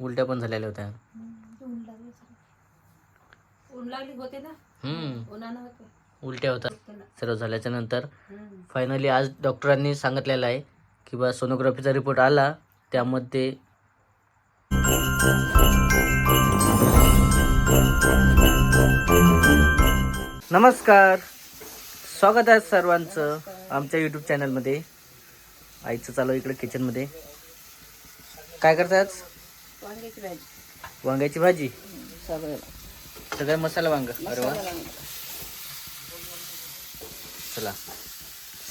उलट्या पण झालेल्या होत्या. हम्म, ऊन लागले सगळं. ऊन लागली होते ना? हम्म. उन्हानं होते उलट्या होत्या. त्याला. सर्व झाल्याच्यानंतर हम्म. फायनली आज डॉक्टरांनी सांगितलेलं आहे की बा सोनोग्राफीचा रिपोर्ट आला त्यामध्ये नमस्कार. स्वागत आहे सर्वांचं आमच्या यूट्यूब चॅनलमध्ये आईचं चालू आहे इकडे किचनमध्ये काय करतात वांग्याची भाजी. वांग्याची भाजी? सगळं. सगळं मसाला वांग अरे वा. चला.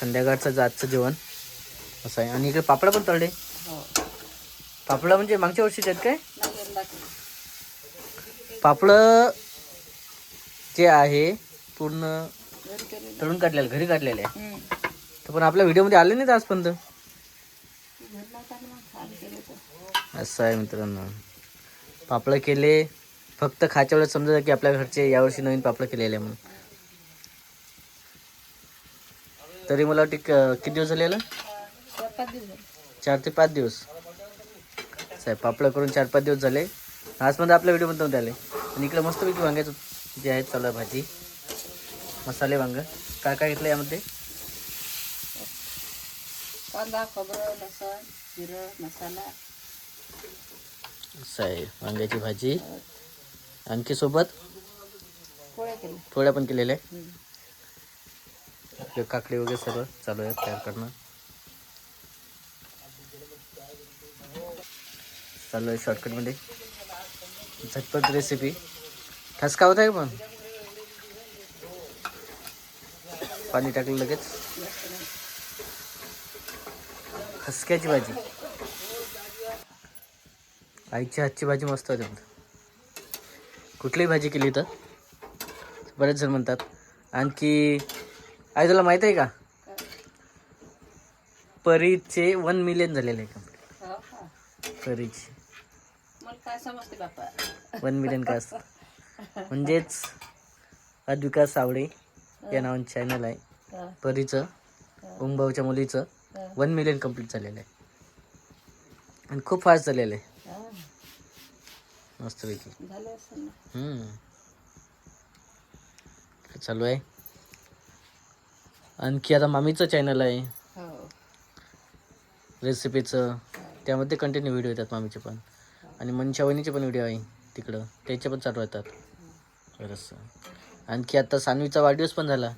संध्याकाळचं जातचं जेवण. असं आहे. आणि इकडे पापड पण तळले. हो. पापड म्हणजे मागच्या वर्षीचे आहेत काय? नाही. पापड जे आहे पूर्ण घरी केलेलं. तळून काढलेले घरी काढलेले. आहे हम्म. तर पण आपल्या व्हिडिओमध्ये आले नाहीत आजपर्यंत. घरी नव्हता ना मग आम्ही केले तर. असं आहे मित्रांनो. पापडं केले फक्त खायच्या वेळेस समजा की आपल्या घरचे यावर्षी नवीन पापडं केलेले आहे म्हणून. तरी मला वाटते क- किती दिवस झाले याला? चार ते पाच दिवस. साहेब पापडं करून चार पाच दिवस झाले. आजमध्ये आपल्या व्हिडिओमध्ये नव्हते आले. आणि इकडे मस्तपैकी वांग्याचं जे आहे चालू आहे भाजी. मसाले वांग. काय काय घेतलं यामध्ये? कांदा खोबरं लसण जिरं मसाला. असं आहे वांग्याची भाजी. आणखी सोबत? पोळ्या पोळ्या पण केलेल्या आहे काकडी वगैरे सर्व चालू आहे तयार करणं. चालू आहे शॉर्टकटमध्ये झटपट रेसिपी ठसका होत आहे पण? पाणी टाकलं लगेच. खसक्याची भाजी. आईची हातची भाजी मस्त होते म्हणतात. कुठलीही भाजी केली तर. बरेच जण म्हणतात. आणखी आई तुला माहीत आहे का? परीचे वन मिलियन झालेले आहे. हो का? परीचे. वन मिलियन का असतं? म्हणजेच अद्विकास सावडे या नावाने चॅनल आहे. परीचं ओमभाऊच्या मुलीचं वन मिलियन कंप्लीट झालेलं आहे. आणि खूप फास्ट झालेलं आहे. हा. हम्म. काय चालू आहे? आणखी आता मामीचं चॅनल आहे. हो. रेसिपीचं त्यामध्ये कंटिन्यू व्हिडिओ येतात मामीचे पण. आणि मनशा वहिनीचे पण व्हिडिओ आहे तिकडं. त्याचे पण चालू येतात. बरंच आणखी आता सानवीचा वाढदिवस पण झाला.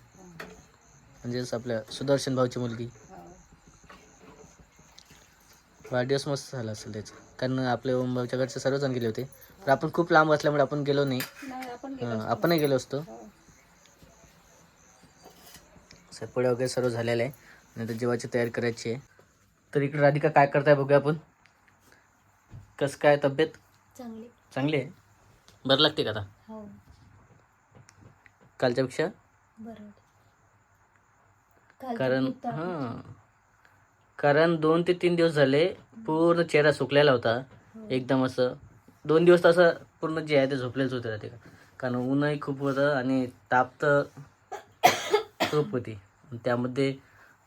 म्हणजेच आपल्या सुदर्शन भाऊची मुलगी. हो. वाढदिवस मस्त झाला असेल त्याचा. कारण आपले ओम भाऊच्या घरचे सर्वजण गेले होते. पण आपण खूप लांब असल्यामुळे आपण गेलो नाही. नाही आपण गेलो हं, असतो. आपणही गेलो असतो. हो. सपोळे वगैरे सर्व झालेलं आहे. आणि आता जेवायची तयारी करायची आहे. तर इकडे राधिका काय करताय बघूया आपण. कसं काय तब्येत? चांगले. चांगली आहे? बरं लागते का आता? हो. कालच्यापेक्षा बरं कारण. हां. कारण दोन ते तीन दिवस झाले पूर्ण चेहरा सुकलेला होता. हो. एकदम असं दोन दिवस तर असं पूर्ण जे आहे ते झोपलेच होते राधिका कारण ऊनही खूप होतं आणि ताप तर खूप होती. त्यामध्ये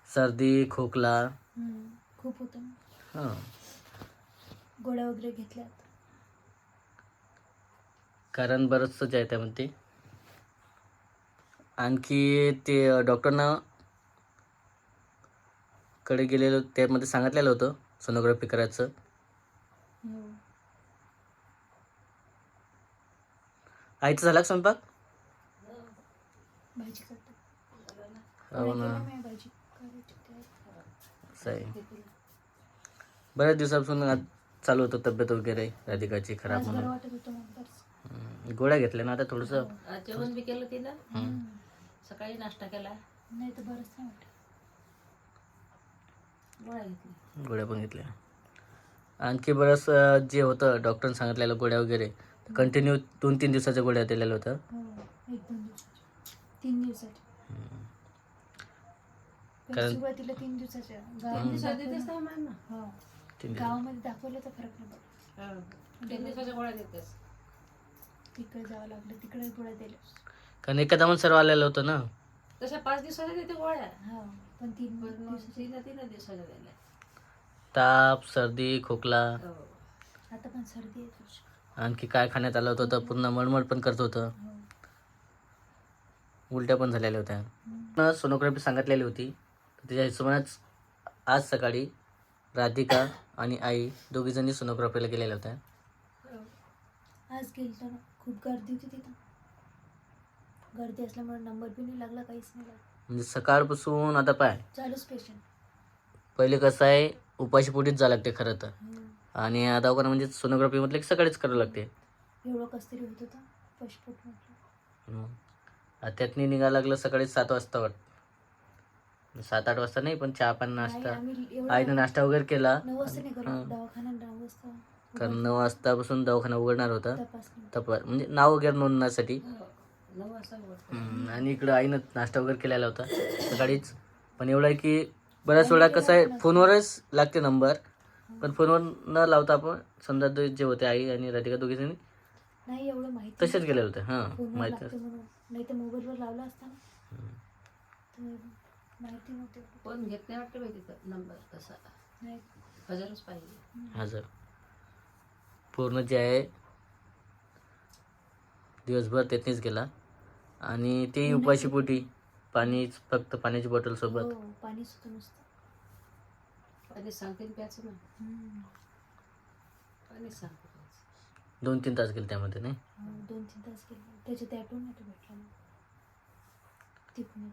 सर्दी खोकला. खूप होतं. हां. गोळ्या वगैरे घेतल्यात. कारण बरंचसं जे आहे त्यामध्ये. आणखी ते डॉक्टरना कडे गेलेलो त्यामध्ये सांगितलेलं होतं सोनोग्राफी करायचं. आईचं झाला स्वयंपाक? भाजी करते. हो ना. आहे. बऱ्याच दिवसापासून आज चालू होतं तब्येत वगैरे राधिकाची खराब म्हणून. गोळ्या घेतल्या ना आता थोडंसं? आज जेवण बी केलं. सकाळी नाश्ता केला. नाही तर बरंच नाही वाटत. गोळ्या पण घेतल्या. आणखी बरंच जे होतं डॉक्टरने सांगितलेलं गोळ्या वगैरे कंटिन्यू दोन तीन दिवसाच्या गोळ्या दिलेल्या होत्या. हो एक दोन दिवसाच्या. तीन दिवसाच्या. कारण- सुरुवातीला तीन दिवसाच्या. तीन गावामध्ये दिवसात देतेच दाखवलं- ना आम्हाला हो. तीन दिवस. गावामध्ये दाखवलं तर फरक नाही पडला हो. तीन दिवसाच्या गोळ्या देतेस. तिकडे जावं लागलं तिकडे गोळ्या दिल्या. कारण सर्व आलेलं होतं ना. तशा पाच दिवसाच्या देते गोळ्या. हो पण तीन पण मग दिवसाच्या. तिनं तीन दिवसाच्या दिल्या. ताप सर्दी खोकला. हो. आता पण सर्दी. आणखी काय खाण्यात आलं होतं तर पूर्ण मळमळ पण करत होतं. उलट्या पण झालेल्या होत्या. सोनोग्राफी सांगितलेली होती. त्याच्या हिशोबानेच आज सकाळी राधिका आणि आई दोघीजणी सोनोग्राफीला गेलेल्या होत्या. आज गेलतो ना खूप गर्दी होती तिथं. गर्दी असल्यामुळे नंबर बी नाही लागला काहीच नाही म्हणजे सकाळपासून आता पाय. चालूच पेशंट पहिले कसं आहे उपाशी पोटीच जावं लागते खरं तर. आणि आता दवाखाना म्हणजे सोनोग्राफी म्हटलं की सकाळीच करावं लागते. एवढं कस तरी होत होतं पशुपोट म्हटलं. हम्म. आता त्यातनी निघायला लागलं सकाळी सात वाजता वाट. सात आठ वाजता नाही पण चहा पाणी नाही, नाश्ता. आम्ही एवढं आईनं नाश्ता वगैरे केला. नऊ वाजता निघालो. हां. दवाखाना नऊ वाजता. कारण नऊ वाजतापासून दवाखाना उघडणार होता. तपासणी. तपा म्हणजे नाव वगैरे नोंदण्यासाठी. हम्म, आणि इकडं आईनं नाश्ता वगैरे केलेला होता. सकाळीच. पण एवढं आहे की बऱ्याच वेळा कसं आहे फोनवरच लागते नंबर पण फोनवर न लावता आपण समजा दो- जे होते आई आणि राधिका दोघी जणी नाही एवढं माहिती तसेच गेले होते. हां फोनवर माहिती लागते म्हणून. नाही तर मोबाईलवर लावला असता ना. तर माहिती नव्हती. पण घेत नाही वाटतं बाई तिथं नंबर तसा. नाही. हजरच पाहिजे. हजर. पूर्ण जे आहे दिवसभर त्यातनीच गेला. आणि ते उपाशी पोटी पाणी फक्त पाण्याची बॉटल सोबत. हो पाणी सुद्धा नुसतं. पाणी सांगते ना प्यायचं ना. हम्म. पाणी सांगते प्यायचं. दोन तीन तास गेले त्यामध्ये नाही? हो, दोन तीन तास गेले. त्याच्यात नाही. भेटला येताना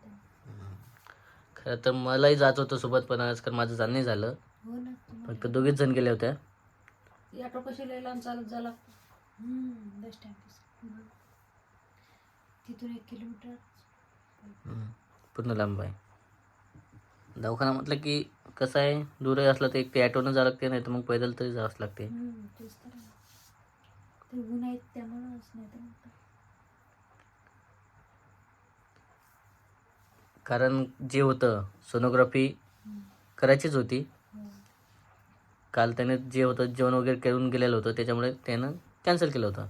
खरं तर मलाही जात होतं सोबत पण आजकाल माझं जाणं नाही झालं. हो ना फक्त दोघीच जण गेल्या होत्या. ती ऑटो कशी लई लांब चालत झाला बस स्टँड तिथून एक किलोमीटर. पूर्ण लांब आहे. दवाखाना म्हटलं की कसं आहे दूरही असलं तर एक ते ॲटोनं जावं लागते नाही तर मग पैदल तरी जावंच लागते हम्म, तेच तर आहे. ते ऊन आहेत त्यामुळंच नाही तर मग काय. कारण जे होतं सोनोग्राफी. करायचीच होती हो. काल त्याने जे होतं जेवण वगैरे करून गेलेलं होतं त्याच्यामुळे त्यानं कॅन्सल केलं होतं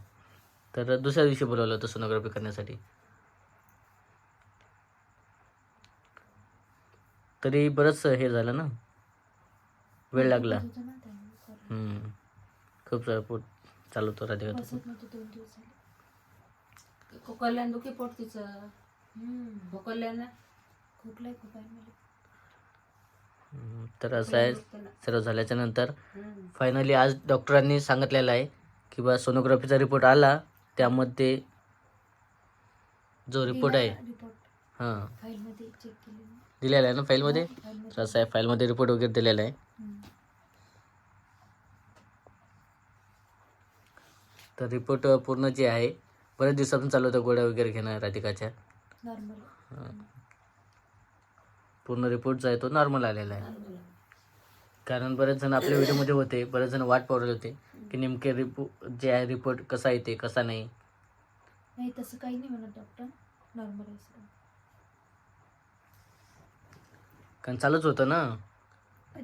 तर दुसऱ्या दिवशी बोलवलं होतं सोनोग्राफी करण्यासाठी तरी बरंच हे झालं ना. वेळ लागला. खूप सारं पोट चालू होतं राधिका खोकल्यानं दुखी पोट तिचं. खोकलाय. तर असं आहे. सर्व झाल्याच्यानंतर. फायनली आज डॉक्टरांनी सांगितलेलं आहे की बा सोनोग्राफीचा रिपोर्ट आला त्यामध्ये जो रिपोर्ट आहे रिपोर्ट हां. फाईलमध्ये चेक केले मी. दिलेला आहे ना फाईलमध्ये? हो. तर असं आहे फाईलमध्ये रिपोर्ट वगैरे दिलेला आहे. तर रिपोर्ट पूर्ण जे आहे बऱ्याच दिवसापासून चालू होतं गोळ्या वगैरे घेणं राधिकाच्या. नॉर्मल पूर्ण रिपोर्ट जो आहे तो नॉर्मल आलेला आहे. कारण बरेच जण आपल्या व्हिडिओमध्ये होते बरेच जण वाट पावले होते की नेमके रिपो जे आहे रिपोर्ट कसा येते कसा नाही. नाही तसं काही नाही म्हणत डॉक्टर नॉर्मल आहे सगळं. कारण चालूच होतं ना.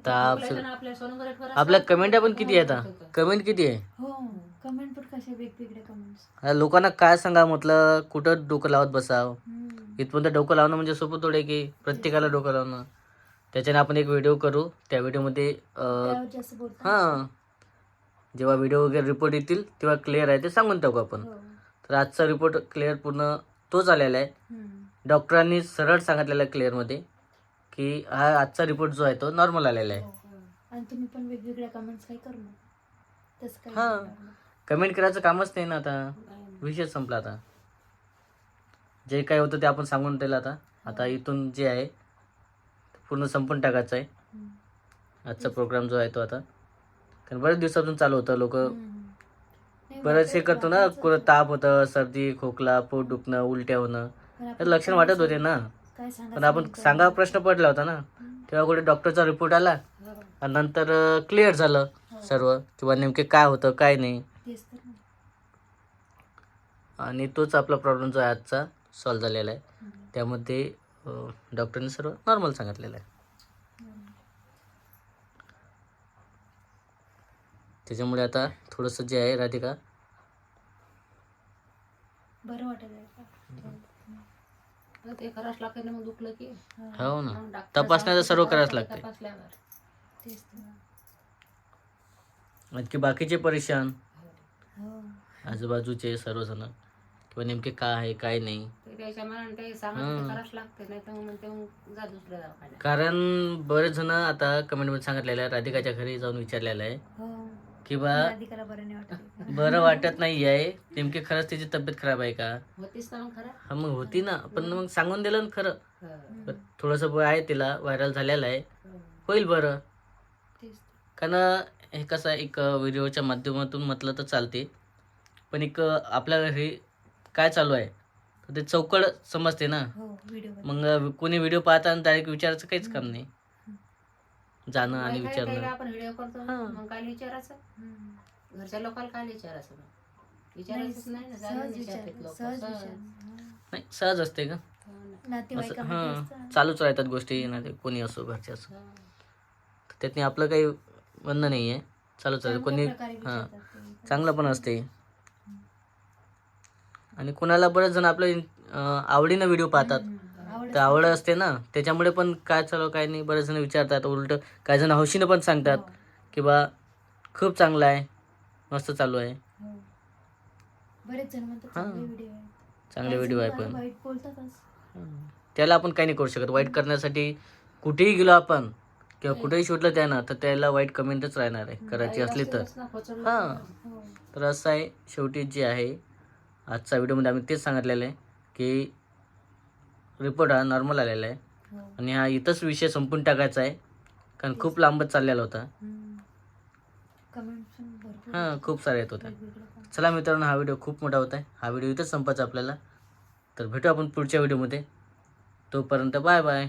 ताप खोकल्यानं आपल्या कमेंट पण किती आहे आता कमेंट किती आहे? हो कमेंट पण कशा वेगवेगळे कमेंट्स आता लोकांना काय सांगा म्हटलं? कुठं डोकं लावत बसाव? इथपर्यंत डोकं लावणं म्हणजे सोपं थोडं आहे की प्रत्येकाला डोकं लावणं. त्याच्याने आपण एक व्हिडिओ करू. त्या व्हिडिओमध्ये त्यावर जास्त बोलतात हां. जेव्हा व्हिडिओ वगैरे रिपोर्ट येतील तेव्हा क्लिअर आहे ते सांगून टाकू आपण. हो. तर आजचा रिपोर्ट क्लिअर पूर्ण तोच आलेला आहे. हम्म. डॉक्टरांनी सरळ सांगितलेलं क्लिअरमध्ये की हा आजचा रिपोर्ट जो आहे तो नॉर्मल आलेला आहे हो. आणि तुम्ही पण वेगवेगळ्या कमेंट्स करू तसं काही हां. नाही करणार. कमेंट करायचं कामच नाही ना आता विषय संपला आता जे काय होतं ते आपण सांगून दिलं आता आता इथून जे आहे ते पूर्ण संपून टाकायचं आहे हम्म. आजचा प्रोग्राम जो आहे तो आता कारण बरेच दिवसापासून चालू होतं लोक हम्म. नाही, बरेच हे करतो ना वाटायचं. कुठं ताप होतं सर्दी खोकला पोट दुखणं उलट्या होणं पण लक्षण वाटत होते ना काय पण आपण. सांगा प्रश्न पडला होता ना. तेव्हा कुठे डॉक्टरचा रिपोर्ट आला आणि नंतर क्लिअर झालं सर्व किंवा नेमके काय होतं काय नाही. आणि तोच आपला प्रॉब्लेम जो आहे आजचा सॉल्व्ह झालेला आहे. त्यामध्ये डॉक्टरने सर्व नॉर्मल सांगितलेलं आहे. त्याच्यामुळे आता थोडंसं जे आहे राधिका बरं वाटत आहे का? आता ते करावंच लागतं ना मग दुखलं की हा. ना. मग डॉक्टर तपासण्या तर सर्व करावंच लागते. तपासल्यावर. तेच तर ना. आणखी बाकीचे परेशान? हो. आजूबाजूचे सर्वजण? किंवा नेमके काय आहे काय नाही? ते त्याच्या मनाने ते सांगत. ते करावंच लागते नाही तर मग म्हणते मग जा दुसऱ्या दवाखान्यात. कारण बरेच जण आता कमेंटमध्ये सांगितलेलं आहे राधिकाच्या घरी जाऊन विचारलेलं आहे. हो. की बा राधिकाला बरं नाही वाटत बरं वाटत नाही आहे. नेमकी खरंच तिची तब्येत खराब आहे का? होतीच ना मग खरं? हा मग होती ना. पण मग सांगून दिलं ना खरं. हं. पण थोडंसं वय आहे तिला व्हायरल झालेलं आहे. हं. होईल बरं. तेच कारण हे कसं आहे, एक व्हिडिओच्या माध्यमातून म्हटलं तर चालते. पण एक आपल्या घरी काय चालू आहे? तर ते चौकड समजते ना. हो व्हिडिओ मग कोणी व्हिडिओ पाहता आणि डायरेक्ट विचारायचं काहीच काम नाही. जाणं आणि विचारणं. आपण व्हिडिओ करतो हं. मग काय विचारायचं? घरच्या लोकांना काय विचारायचं मग? विचारायचंच नाही ना जाणून सहज विचारतात विचार लोक सहज सहज. विचार. नाही सहज असते का? हो ना. असं हां. चालूच राहतात गोष्टी ना ते कोणी असो घरचे असो. हं. त्यातनी आपलं काही म्हणणं नाही आहे. चालूच राहतं. कोणी हां. चांगलं पण असते. आणि कोणाला बरेच जण आपलं अं, आवडीनं व्हिडिओ पाहतात. तर आवड असते ना. त्याच्यामुळे पण काय चालू काय नाही. बरेच जण विचारतात उलट काही जण हौशीनं पण सांगतात हो, की बा खूप चांगलं आहे. मस्त चालू आहे. हो. बरेच जण म्हणतात हां. चांगले व्हिडिओ आहेत. चांगले व्हिडिओ आहे पण. वाईट बोलतातच हं. त्याला आपण काही नाही करू शकत. वाईट करण्यासाठी कुठेही गेलो आपण किंवा कुठेही शोधलं त्यानं तर त्याला वाईट कमेंटच राहणार आहे. करायची असली तर. हां तर. हो. तर असं आहे. शेवटी जे आहे आजच्या व्हिडिओमध्ये आम्ही तेच सांगितलेलं आहे की रिपोर्ट हा नॉर्मल आलेला आहे. हो. आणि हा इथंच विषय संपून टाकायचा आहे. कारण खूप लांबच चाललेला होता. हां खूप सारे येत होत्या. चला मित्रांनो हा व्हिडिओ खूप मोठा होता आहे. हा व्हिडिओ इथंच संपायचा आपल्याला. तर भेटू आपण पुढच्या व्हिडिओमध्ये तोपर्यंत बाय बाय